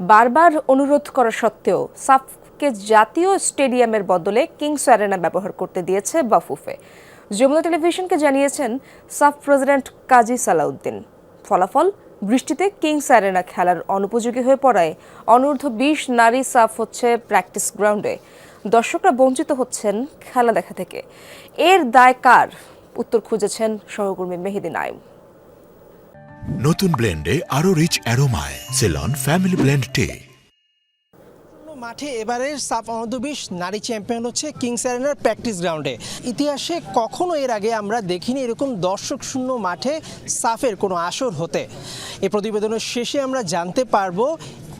বারবার অনুরোধ করা সত্ত্বেও সাফকে জাতীয় স্টেডিয়ামের বদলে কিংস অ্যারেনা ব্যবহার করতে দিয়েছে বাফুফে। যমুনা টেলিভিশনকে জানিয়েছেন সাফ প্রেসিডেন্ট কাজী সালাউদ্দিন। ফলাফল, বৃষ্টিতে কিংস অ্যারেনা খেলার অনুপযোগী হয়ে পড়ায় অনূর্ধ্ব বিশ নারী সাফ হচ্ছে প্র্যাকটিস গ্রাউন্ডে। দর্শকরা বঞ্চিত হচ্ছেন খেলা দেখা থেকে। এর দায় কার? উত্তর খুঁজেছেন সহকর্মী মেহেদি নাইম নতুন ব্লেন্ডে আরও রিচ অ্যারোমায় সেলন ফ্যামিলি ব্লেন্ড টে মাঠে এবারের সাফ অনূর্ধ্ব বিশ নারী চ্যাম্পিয়ন হচ্ছে কিংস অ্যারেনার প্র্যাকটিস গ্রাউন্ডে ইতিহাসে কখনো এর আগে আমরা দেখিনি এরকম দর্শক শূন্য মাঠে সাফের কোনো আসর হতে। এ প্রতিবেদনের শেষে আমরা জানতে পারব,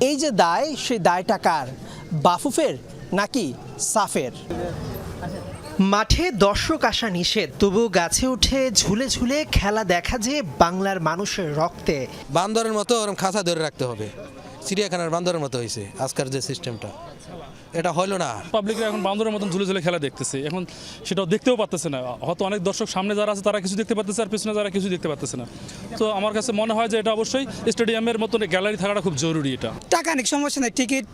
এই যে দায়, সেই দায়টা কার? বাফুফের নাকি সাফের? মাঠে দর্শক আসা নিষেধ তবু গাছে উঠে ঝুলে ঝুলে খেলা দেখা যে বাংলার মানুষের রক্তে। বান্দরের মতো ওরকম খাঁচা ধরে রাখতে হবে। চিড়িয়াখানার বান্দরের মতো হয়েছে আজকার যে সিস্টেমটা। এটা হলো না। পাবলিকরা এখন বান্দরের মতন ঝুলে ঝুলে খেলা দেখতেছে। এখন সেটাও দেখতেও পারতেছে না। হয়তো অনেক দর্শক সামনে যারা আছে তারা কিছু দেখতে পারতেছে আর পিছনে যারা কিছু দেখতে পারতেছে না। তো আমার কাছে মনে হয় যে এটা অবশ্যই স্টেডিয়ামের মতন গ্যালারি থাকাটা খুব জরুরি এটা। টাকা অনেক সমস্যা নেই। টিকিট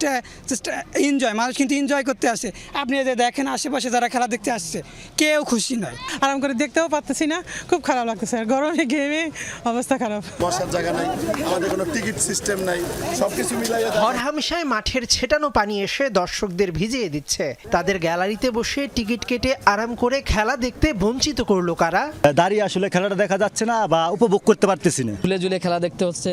জাস্ট এনজয় মানুষ কিন্তু এনজয় করতে আসে। আপনি যে দেখেন আশেপাশে যারা খেলা দেখতে আসছে কেউ খুশি নয়। আরাম করে দেখতেও পারতেছি না খুব খারাপ লাগতেছে। আর গরমে গেমে অবস্থা খারাপ। বসার জায়গা নাই আমাদের কোনো টিকিট সিস্টেম নাই মিলাইয়া হরহামেশায় মাঠের ছেটানো পানি এসে দর্শকদের ভিজিয়ে দিচ্ছে। তাদের গ্যালারিতে বসে টিকিট কেটে আরাম করে খেলা দেখতে বঞ্চিত করল কারা? দাঁড়িয়ে আসলে খেলাটা দেখা যাচ্ছে না বা উপভোগ করতে পারতেছি না। ঝুলে ঝুলে খেলা দেখতে হচ্ছে।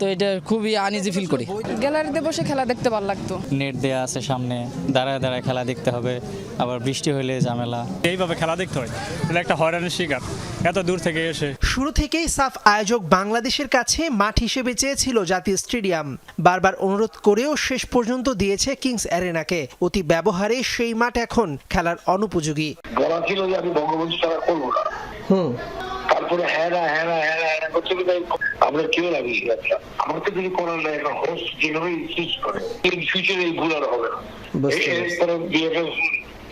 তো এটা খুবই আনইজি ফিল করি। গ্যালারিতে বসে খেলা দেখতে ভালো লাগতো। নেট দেয়া আছে সামনে দাঁড়ায় দাঁড়ায় খেলা দেখতে হবে আবার বৃষ্টি হলে ঝামেলা। এইভাবে খেলা দেখতে হয় এটা একটা হয়রানির শিকার এত দূর থেকে এসে। শুরু থেকেই সাফ আয়োজক বাংলাদেশের কাছে মাঠ হিসেবে চেয়েছিল জাতীয় স্টেডিয়াম। বারবার অনুরোধ করেও শেষ পর্যন্ত দিয়েছে কিংস অ্যারেনাকে। অতি ব্যবহারে সেই মাঠ এখন খেলার অনুপযোগী। বলা ছিল যে আমি বঙ্গবন্ধু ছাড়া করব না। হুম। হ্যাঁ হ্যাঁ হ্যাঁ না হ্যাঁ না করতে করতে আমরা কেউ লাগি গেছে আমার তো কিছু করার নাই এখন হোস্ট যেভাবে ইনসিস্ট করে ইন ফিউচারে এই ভুল আর হবে না। এই- এরপরে বিএফএস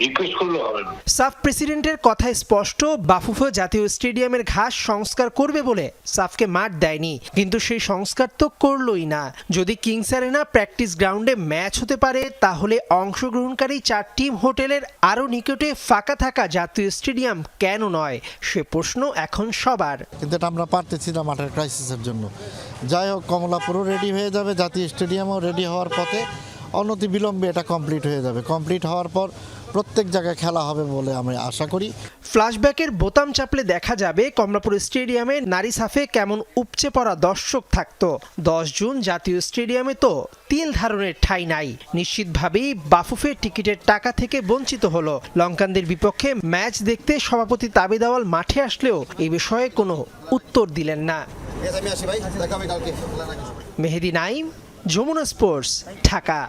রিকোয়েস্ট করলে হবে। না সাফ প্রেসিডেন্টের কথায় স্পষ্ট বাফুফে জাতীয় স্টেডিয়ামের ঘাস সংস্কার করবে বলে সাফকে মাঠ দেয়নি। কিন্তু সেই সংস্কার তো করলই না। যদি কিংস অ্যারেনা প্র্যাকটিস গ্রাউন্ডে ম্যাচ হতে পারে তাহলে অংশগ্রহণকারী চার টিম হোটেলের আরও নিকটে ফাঁকা থাকা জাতীয় স্টেডিয়াম কেন নয়? সে প্রশ্ন এখন সবার। কিন্তু এটা আমরা পারতেছি না মাঠের ক্রাইসিসের জন্য। যাই হোক কমলাপুরও রেডি হয়ে যাবে জাতীয় স্টেডিয়ামও রেডি হওয়ার পথে অনতি বিলম্বে এটা কমপ্লিট হয়ে যাবে। কমপ্লিট হওয়ার পর প্রত্যেক জায়গায় খেলা হবে বলে আমি আশা করি। ফ্ল্যাশব্যাকের বোতাম চাপলে দেখা যাবে কমলাপুর স্টেডিয়ামে নারী সাফে কেমন উপচে পড়া দর্শক থাকত। দশ জুন জাতীয় স্টেডিয়ামে তো তিল ধারণের ঠাঁই নাই। নিশ্চিতভাবেই বাফুফের টিকিটের টাকা থেকে বঞ্চিত হলো। লঙ্কানদের বিপক্ষে ম্যাচ দেখতে সভাপতি তাবি দেওয়াল মাঠে আসলেও এই বিষয়ে কোনো উত্তর দিলেন না। মেহেদি নাইম যমুনা স্পোর্টস ঢাকা।